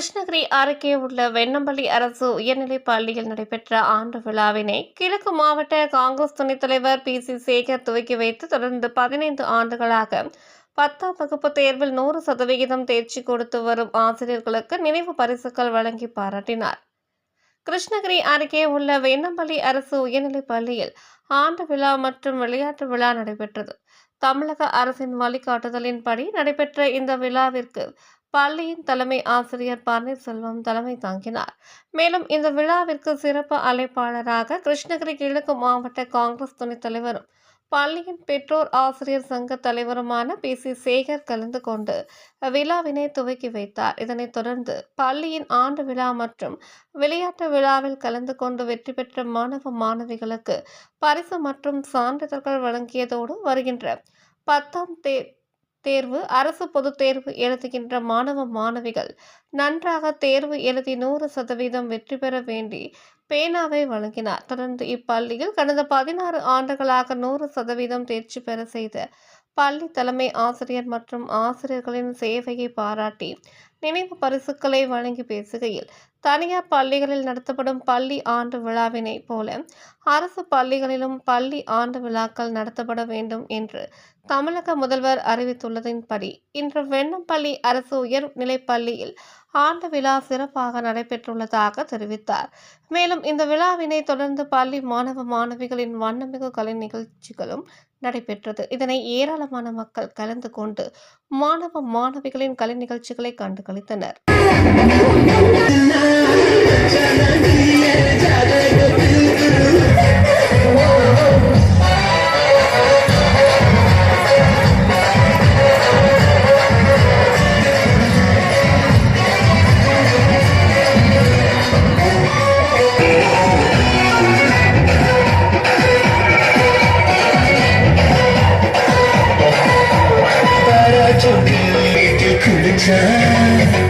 கிருஷ்ணகிரி அருகே உள்ள வெண்ணம்பள்ளி அரசு உயர்நிலைப் பள்ளியில் நடைபெற்ற ஆண்டு விழாவினை கிழக்கு மாவட்ட காங்கிரஸ் துணைத் தலைவர் பி சி சேகர் துவக்கி வைத்து தொடர்ந்து பதினைந்து ஆண்டுகளாக பத்தாம் வகுப்பு தேர்வில் நூறு சதவிகிதம் தேர்ச்சி கொடுத்து வரும் ஆசிரியர்களுக்கு நினைவு பரிசுகள் வழங்கி பாராட்டினார். கிருஷ்ணகிரி அருகே உள்ள வெண்ணம்பள்ளி அரசு உயர்நிலைப் பள்ளியில் ஆண்டு விழா மற்றும் விளையாட்டு விழா நடைபெற்றது. தமிழக அரசின் வழிகாட்டுதலின்படி நடைபெற்ற இந்த விழாவிற்கு பள்ளியின் தலைமை ஆசிரியர் பன்னீர்செல்வம் தலைமை தாங்கினார். மேலும் இந்த விழாவிற்கு சிறப்பு அழைப்பாளராக கிருஷ்ணகிரி கிழக்கு மாவட்ட காங்கிரஸ் துணைத் தலைவரும் பள்ளியின் பெற்றோர் ஆசிரியர் சங்க தலைவருமான பி. சி. சேகர் கலந்து கொண்டு விழாவினை துவக்கி வைத்தார். இதனைத் தொடர்ந்து பள்ளியின் ஆண்டு விழா மற்றும் விளையாட்டு விழாவில் கலந்து கொண்டு வெற்றி பெற்ற மாணவ மாணவிகளுக்கு பரிசு மற்றும் சான்றிதழ்கள் வழங்கியதோடு வருகின்ற பத்தாம் தே தேர்வு அரசு பொதுத் தேர்வு எழுதுகின்ற மாணவ மாணவிகள் நன்றாக தேர்வு எழுதி நூறு சதவீதம் வெற்றி பெற வேண்டி பேனாவை வழங்கினார். தொடர்ந்து இப்பள்ளியில் கடந்த பதினாறு ஆண்டுகளாக நூறு சதவீதம் தேர்ச்சி பெற செய்த பள்ளி தலைமை ஆசிரியர் மற்றும் ஆசிரியர்களின் சேவையை பாராட்டி நினைவு பரிசுகளை வழங்கி பேசுகையில் தனியார் பள்ளிகளில் நடத்தப்படும் பள்ளி ஆண்டு விழாவினை போல அரசு பள்ளிகளிலும் பள்ளி ஆண்டு விழாக்கள் நடத்தப்பட வேண்டும் என்று தமிழக முதல்வர் அறிவித்துள்ளதின்படி இன்று வெண்ணம்பள்ளி அரசு உயர்நிலைப் பள்ளியில் ஆண்டு விழா சிறப்பாக நடைபெற்றுள்ளதாக தெரிவித்தார். மேலும் இந்த விழாவினை தொடர்ந்து பள்ளி மாணவ மாணவிகளின் வண்ணமிகு கலை நிகழ்ச்சிகளும் நடைபெற்றது. இதனை ஏராளமான மக்கள் கலந்து கொண்டு மாணவ மாணவிகளின் கலை நிகழ்ச்சிகளை கண்டு I'm gonna make it through the